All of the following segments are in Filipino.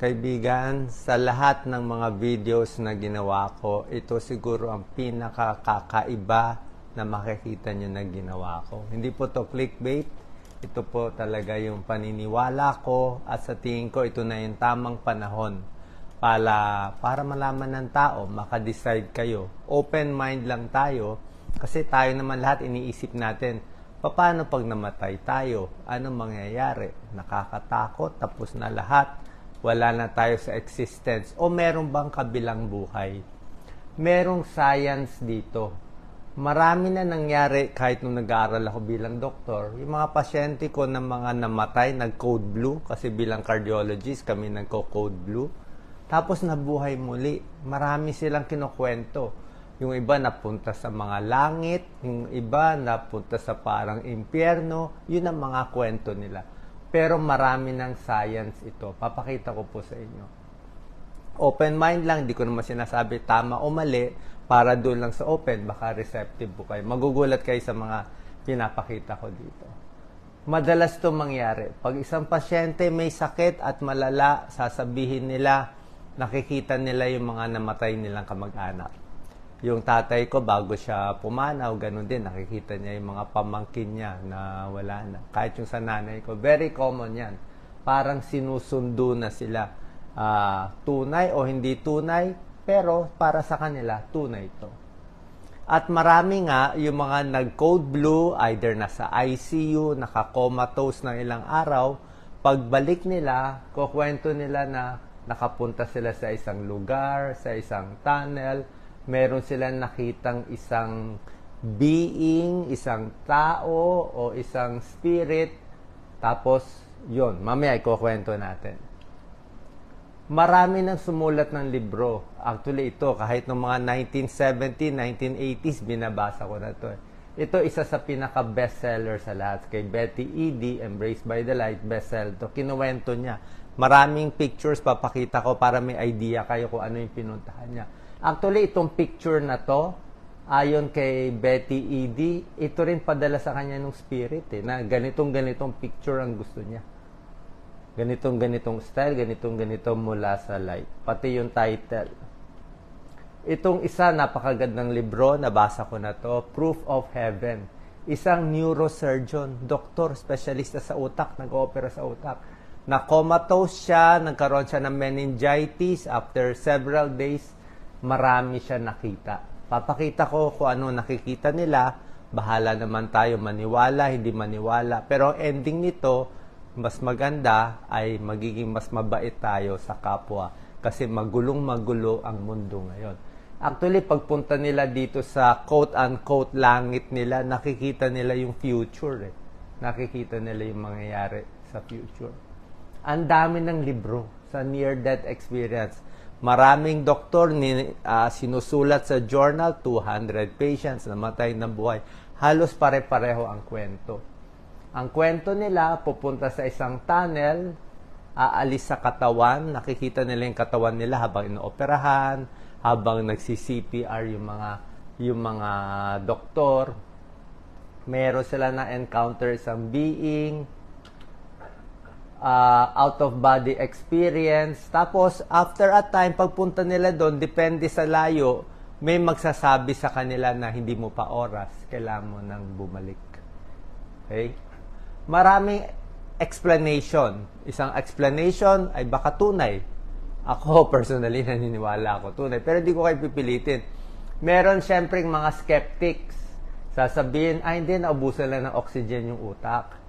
Kaibigan, sa lahat ng mga videos na ginawa ko, ito siguro ang pinakakakaiba na makikita nyo na ginawa ko. Hindi po to clickbait. Ito po talaga yung paniniwala ko at sa tingin ko ito na yung tamang panahon para, para malaman ng tao, makadecide kayo. Open mind lang tayo kasi tayo naman lahat iniisip natin, paano pag namatay tayo? Anong mangyayari? Nakakatakot, tapos na lahat wala na tayo sa existence o meron bang kabilang buhay? Merong science dito. Marami na nangyari kahit nung nag-aaral ako bilang doktor. Yung mga pasyente ko na mga namatay, nag-code blue kasi bilang cardiologist kami nagko-code blue. Tapos nabuhay muli. Marami silang kinukwento. Yung iba napunta sa mga langit, yung iba napunta sa parang impyerno. Yun ang mga kwento nila pero marami ng science ito. Papakita ko po sa inyo. Open mind lang, di ko naman sinasabi tama o mali para doon lang sa open, baka receptive po kayo. Magugulat kayo sa mga pinapakita ko dito. Madalas to mangyari. Pag isang pasyente may sakit at malala, sasabihin nila, nakikita nila yung mga namatay nilang kamag-anak yung tatay ko bago siya pumanaw, ganun din, nakikita niya yung mga pamangkin niya na wala na. Kahit yung sa nanay ko, very common yan. Parang sinusundo na sila. Uh, tunay o hindi tunay, pero para sa kanila, tunay to. At marami nga yung mga nag-code blue, either nasa ICU, nakakomatose ng ilang araw, pagbalik nila, kukwento nila na nakapunta sila sa isang lugar, sa isang tunnel, meron silang nakitang isang being, isang tao o isang spirit. Tapos, yon mamaya ikukwento natin. Marami nang sumulat ng libro. Actually, ito, kahit noong mga 1970, 1980s, binabasa ko na to. Ito, isa sa pinaka-bestseller sa lahat. Kay Betty Eady, Embraced by the Light, bestseller to. Kinuwento niya. Maraming pictures papakita ko para may idea kayo kung ano yung pinuntahan niya Actually, itong picture na to, ayon kay Betty Edie, ito rin padala sa kanya ng spirit eh, na ganitong ganitong picture ang gusto niya. Ganitong ganitong style, ganitong ganito mula sa light. Pati yung title. Itong isa, napakagandang libro, nabasa ko na to, Proof of Heaven. Isang neurosurgeon, doktor, specialista sa utak, nag-opera sa utak. Na comatose siya, nagkaroon siya ng meningitis after several days marami siya nakita. Papakita ko kung ano nakikita nila. Bahala naman tayo maniwala, hindi maniwala. Pero ending nito, mas maganda ay magiging mas mabait tayo sa kapwa. Kasi magulong magulo ang mundo ngayon. Actually, pagpunta nila dito sa quote-unquote langit nila, nakikita nila yung future. Eh. Nakikita nila yung mangyayari sa future. Ang dami ng libro sa near-death experience Maraming doktor ni, uh, sinusulat sa journal, 200 patients namatay ng buhay. Halos pare-pareho ang kwento. Ang kwento nila, pupunta sa isang tunnel, aalis sa katawan, nakikita nila yung katawan nila habang inooperahan, habang nagsi-CPR yung mga yung mga doktor. Meron sila na encounter isang being, uh, out of body experience. Tapos after a time pagpunta nila doon, depende sa layo, may magsasabi sa kanila na hindi mo pa oras, kailangan mo nang bumalik. Okay? Maraming explanation. Isang explanation ay baka tunay. Ako personally naniniwala ako tunay, pero hindi ko kayo pipilitin. Meron syempre mga skeptics. Sasabihin, ay hindi, naubusan lang ng oxygen yung utak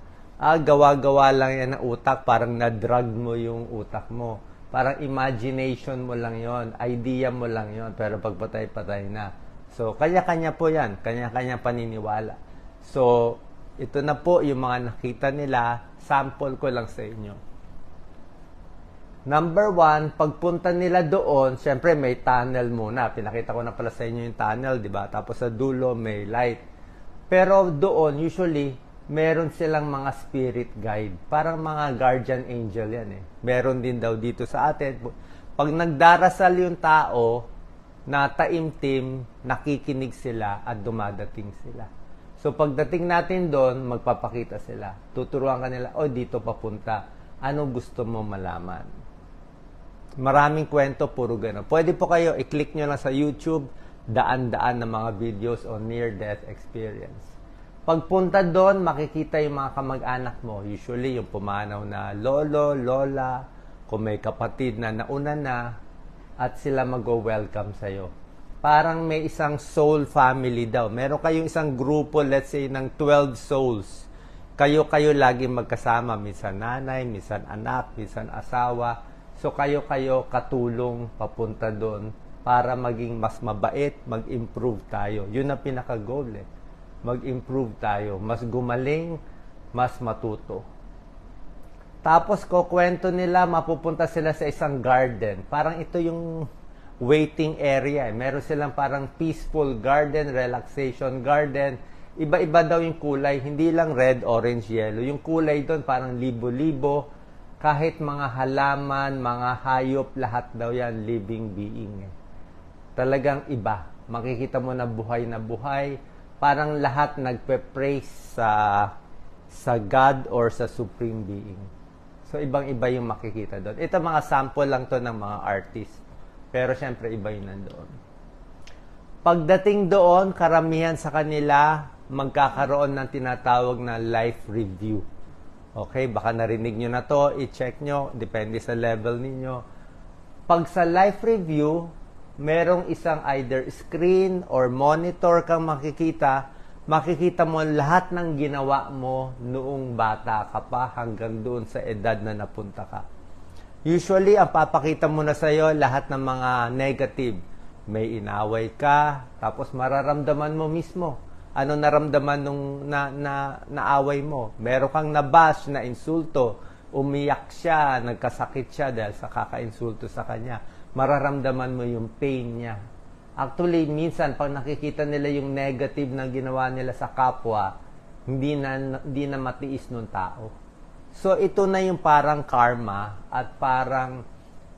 ah, gawa-gawa lang yan ng utak, parang na-drug mo yung utak mo. Parang imagination mo lang yon idea mo lang yon pero pagpatay-patay na. So, kanya-kanya po yan, kanya-kanya paniniwala. So, ito na po yung mga nakita nila, sample ko lang sa inyo. Number one, pagpunta nila doon, syempre may tunnel muna. Pinakita ko na pala sa inyo yung tunnel, di ba? Tapos sa dulo may light. Pero doon, usually, meron silang mga spirit guide. Parang mga guardian angel yan eh. Meron din daw dito sa atin. Pag nagdarasal yung tao, na taimtim, nakikinig sila at dumadating sila. So pagdating natin doon, magpapakita sila. Tuturuan ka nila, oh dito papunta. Ano gusto mo malaman? Maraming kwento, puro gano'n. Pwede po kayo, i-click nyo lang sa YouTube, daan-daan ng mga videos on near-death experience. Pagpunta doon, makikita yung mga kamag-anak mo. Usually, yung pumanaw na lolo, lola, kung may kapatid na nauna na, at sila mag-welcome sa'yo. Parang may isang soul family daw. Meron kayong isang grupo, let's say, ng 12 souls. Kayo-kayo lagi magkasama. Minsan nanay, minsan anak, minsan asawa. So, kayo-kayo katulong papunta doon para maging mas mabait, mag-improve tayo. Yun ang pinaka-goal eh. Mag-improve tayo. Mas gumaling, mas matuto. Tapos kukwento nila, mapupunta sila sa isang garden. Parang ito yung waiting area. eh. Meron silang parang peaceful garden, relaxation garden. Iba-iba daw yung kulay. Hindi lang red, orange, yellow. Yung kulay doon parang libo-libo. Kahit mga halaman, mga hayop, lahat daw yan living being. eh. Talagang iba. Makikita mo na buhay na buhay. Parang lahat nagpe-praise sa sa God or sa Supreme Being. So, ibang-iba yung makikita doon. Ito mga sample lang to ng mga artist. Pero syempre, iba yun nandoon. Pagdating doon, karamihan sa kanila, magkakaroon ng tinatawag na life review. Okay, baka narinig nyo na to, i-check nyo, depende sa level ninyo. Pag sa life review, merong isang either screen or monitor kang makikita, makikita mo lahat ng ginawa mo noong bata ka pa hanggang doon sa edad na napunta ka. Usually, ang papakita mo na sa'yo lahat ng mga negative. May inaway ka, tapos mararamdaman mo mismo. Ano naramdaman nung na, na, naaway mo? Meron kang nabash na insulto, umiyak siya, nagkasakit siya dahil sa kaka-insulto sa kanya. Mararamdaman mo yung pain niya. Actually, minsan, pag nakikita nila yung negative na ginawa nila sa kapwa, hindi na, hindi na matiis nung tao. So, ito na yung parang karma at parang,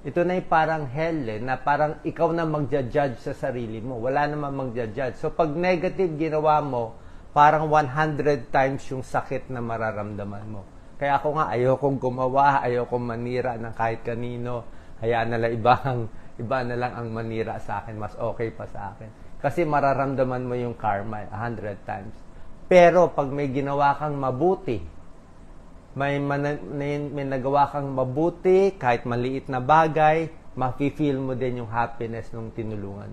ito na yung parang hell eh, na parang ikaw na magja-judge sa sarili mo. Wala naman magja-judge. So, pag negative ginawa mo, parang 100 times yung sakit na mararamdaman mo. Kaya ako nga, ayokong gumawa, ayokong manira ng kahit kanino. Hayaan na lang ibang, iba na lang ang manira sa akin. Mas okay pa sa akin. Kasi mararamdaman mo yung karma, 100 times. Pero pag may ginawa kang mabuti, may, man, may, may nagawa kang mabuti, kahit maliit na bagay, mafe-feel mo din yung happiness nung tinulungan.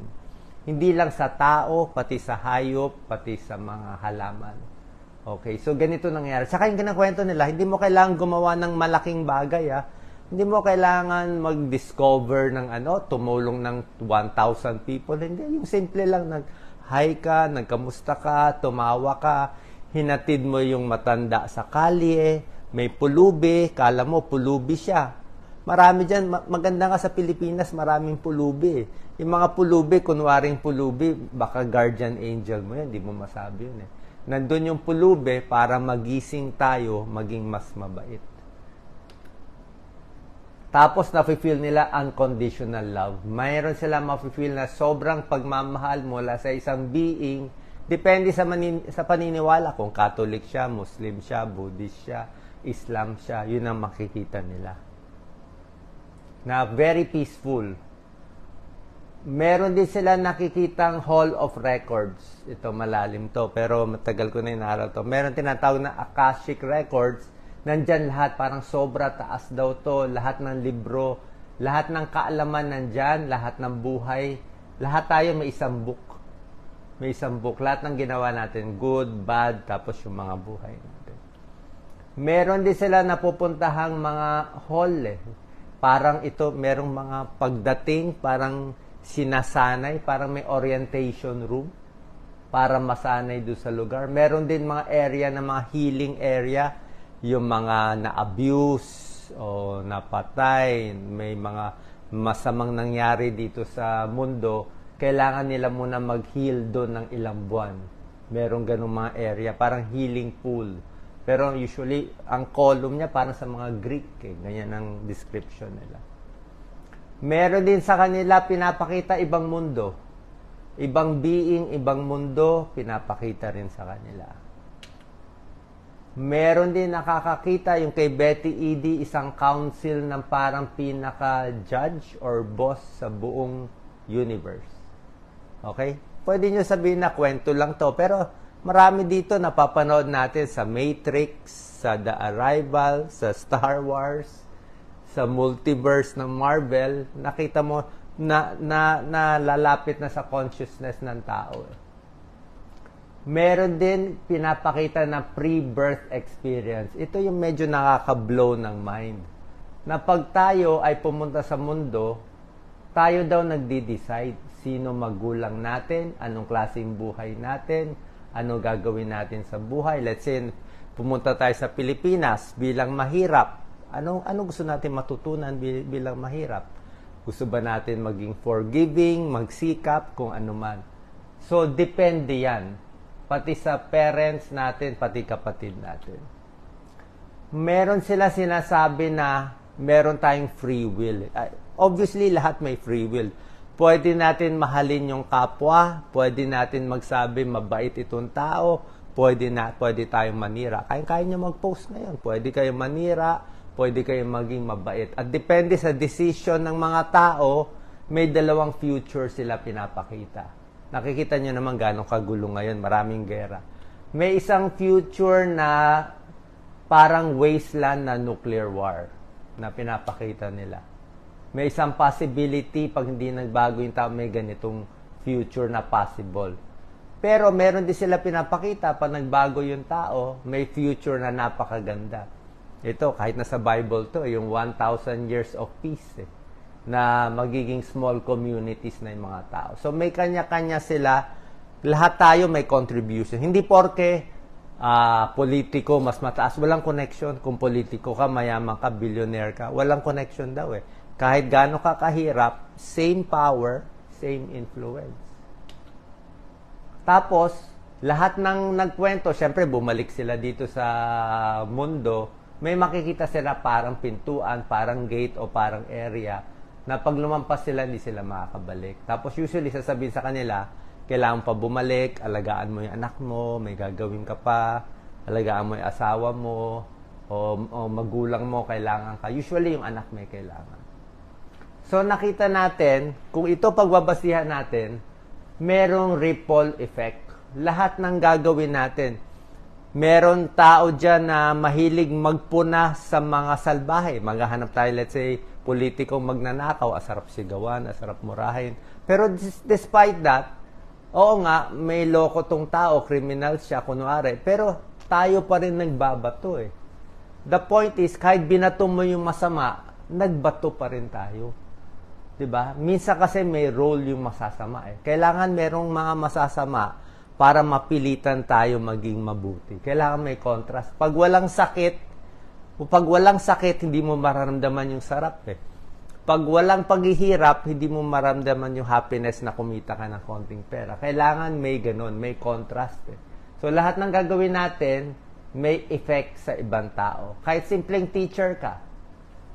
Hindi lang sa tao, pati sa hayop, pati sa mga halaman. Okay, so ganito nangyari. Saka yung kinakwento nila, hindi mo kailangan gumawa ng malaking bagay, ah. Hindi mo kailangan mag-discover ng ano, tumulong ng 1,000 people. Hindi, yung simple lang, nag-hi ka, nagkamusta ka, tumawa ka, hinatid mo yung matanda sa kalye, may pulubi, kala mo pulubi siya. Marami dyan, ma- maganda nga sa Pilipinas, maraming pulubi. Yung mga pulubi, kunwaring pulubi, baka guardian angel mo yan, di mo masabi yun eh. Nandun yung pulubi para magising tayo, maging mas mabait. Tapos nafe-feel nila unconditional love. Mayroon sila mafe-feel na sobrang pagmamahal mula sa isang being. Depende sa, manin- sa paniniwala kung Catholic siya, Muslim siya, Buddhist siya, Islam siya. Yun ang makikita nila. Na very peaceful. Meron din sila nakikitang Hall of Records. Ito malalim to, pero matagal ko na inaral to. Meron tinatawag na Akashic Records. Nandyan lahat, parang sobra taas daw to. Lahat ng libro, lahat ng kaalaman nandyan, lahat ng buhay. Lahat tayo may isang book. May isang book. Lahat ng ginawa natin, good, bad, tapos yung mga buhay natin. Meron din sila napupuntahang mga hall eh. Parang ito, merong mga pagdating, parang sinasanay, parang may orientation room para masanay doon sa lugar. Meron din mga area na mga healing area, yung mga na-abuse o napatay, may mga masamang nangyari dito sa mundo, kailangan nila muna mag-heal doon ng ilang buwan. Merong ganung mga area, parang healing pool. Pero usually, ang column niya parang sa mga Greek, eh. ganyan ang description nila. Meron din sa kanila pinapakita ibang mundo. Ibang being, ibang mundo, pinapakita rin sa kanila. Meron din nakakakita yung kay Betty Edie, isang council ng parang pinaka-judge or boss sa buong universe. Okay? Pwede nyo sabihin na kwento lang to, pero marami dito napapanood natin sa Matrix, sa The Arrival, sa Star Wars, sa multiverse ng Marvel, nakita mo na, na, na lalapit na sa consciousness ng tao. Eh meron din pinapakita na pre-birth experience. Ito yung medyo nakaka-blow ng mind. Na pag tayo ay pumunta sa mundo, tayo daw nagdi-decide sino magulang natin, anong klaseng buhay natin, ano gagawin natin sa buhay. Let's say, pumunta tayo sa Pilipinas bilang mahirap. Ano, ano gusto natin matutunan bilang mahirap? Gusto ba natin maging forgiving, magsikap, kung ano man. So, depende yan pati sa parents natin, pati kapatid natin. Meron sila sinasabi na meron tayong free will. Obviously, lahat may free will. Pwede natin mahalin yung kapwa, pwede natin magsabi mabait itong tao, pwede na pwede tayong manira. Kaya-kaya niyo mag-post ngayon. Pwede kayong manira, pwede kayong maging mabait. At depende sa decision ng mga tao, may dalawang future sila pinapakita nakikita nyo naman gano'ng kagulo ngayon, maraming gera. May isang future na parang wasteland na nuclear war na pinapakita nila. May isang possibility pag hindi nagbago yung tao, may ganitong future na possible. Pero meron din sila pinapakita pag nagbago yung tao, may future na napakaganda. Ito, kahit nasa Bible to, yung 1,000 years of peace. Eh na magiging small communities na yung mga tao. So may kanya-kanya sila, lahat tayo may contribution. Hindi porke uh, politiko mas mataas, walang connection. Kung politiko ka, mayaman ka, billionaire ka, walang connection daw eh. Kahit gaano ka kahirap, same power, same influence. Tapos, lahat ng nagkwento, syempre bumalik sila dito sa mundo, may makikita sila parang pintuan, parang gate o parang area na pag lumampas sila, hindi sila makakabalik. Tapos usually, sasabihin sa kanila, kailangan pa bumalik, alagaan mo yung anak mo, may gagawin ka pa, alagaan mo yung asawa mo, o, o magulang mo, kailangan ka. Usually, yung anak may kailangan. So, nakita natin, kung ito pagbabasihan natin, merong ripple effect. Lahat ng gagawin natin, meron tao dyan na mahilig magpuna sa mga salbahe. Maghahanap tayo, let's say, politikong magnanakaw, asarap sigawan, asarap murahin. Pero despite that, oo nga, may loko tong tao, criminal siya, kunwari. Pero tayo pa rin nagbabato eh. The point is, kahit binato mo yung masama, nagbato pa rin tayo. 'Di ba? Minsan kasi may role yung masasama eh. Kailangan merong mga masasama para mapilitan tayo maging mabuti. Kailangan may contrast. Pag walang sakit, pag walang sakit, hindi mo mararamdaman yung sarap eh. Pag walang paghihirap, hindi mo maramdaman yung happiness na kumita ka ng konting pera. Kailangan may ganun, may contrast eh. So lahat ng gagawin natin, may effect sa ibang tao. Kahit simpleng teacher ka.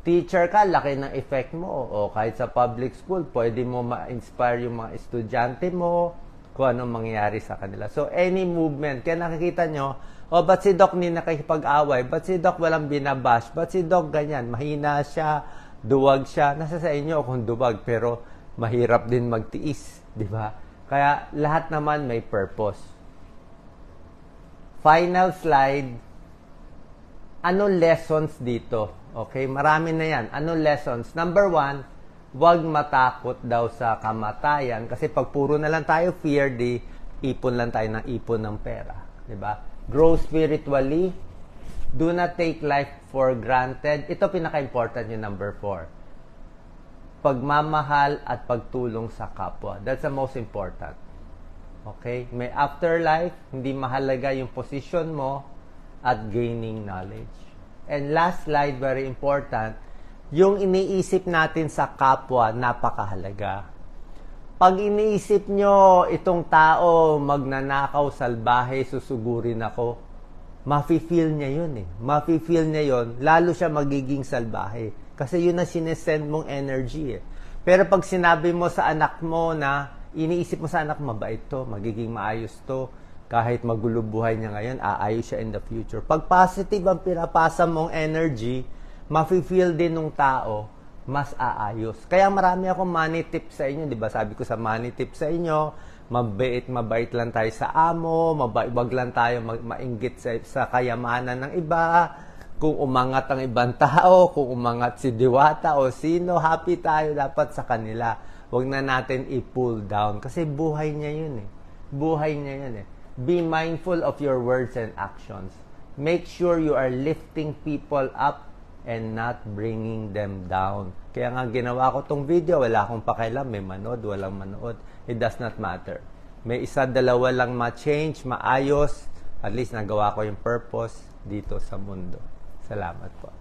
Teacher ka, laki ng effect mo. O kahit sa public school, pwede mo ma-inspire yung mga estudyante mo, kung anong mangyayari sa kanila. So, any movement. Kaya nakikita nyo, oh, ba't si Doc ni nakikipag-away? Ba't si Doc walang binabash? Ba't si Doc ganyan? Mahina siya, duwag siya. Nasa sa inyo kung duwag, pero mahirap din magtiis. Di ba? Kaya lahat naman may purpose. Final slide. Ano lessons dito? Okay, marami na yan. Ano lessons? Number one, wag matakot daw sa kamatayan kasi pag puro na lang tayo fear, di ipon lang tayo ng ipon ng pera. ba? Diba? Grow spiritually. Do not take life for granted. Ito pinaka-important yung number four. Pagmamahal at pagtulong sa kapwa. That's the most important. Okay? May afterlife, hindi mahalaga yung position mo at gaining knowledge. And last slide, very important, yung iniisip natin sa kapwa, napakahalaga. Pag iniisip nyo, itong tao magnanakaw, salbahe, susugurin ako, mafe-feel niya yun eh. Mafe-feel niya yun, lalo siya magiging salbahe. Kasi yun na sinesend mong energy eh. Pero pag sinabi mo sa anak mo na, iniisip mo sa anak, mabait to, magiging maayos to, kahit magulo buhay niya ngayon, aayos siya in the future. Pag positive ang pinapasa mong energy, mafe-feel din ng tao, mas aayos. Kaya marami akong money tips sa inyo, di ba? Sabi ko sa money tips sa inyo, mabait, mabait lang tayo sa amo, mabait, wag lang tayo ma- mainggit sa, sa kayamanan ng iba. Kung umangat ang ibang tao, kung umangat si Diwata o sino, happy tayo dapat sa kanila. Huwag na natin i-pull down. Kasi buhay niya yun eh. Buhay niya yun eh. Be mindful of your words and actions. Make sure you are lifting people up and not bringing them down. Kaya nga ginawa ko tong video, wala akong pakialam, may manood, walang manood. It does not matter. May isa, dalawa lang ma-change, maayos, at least nagawa ko yung purpose dito sa mundo. Salamat po.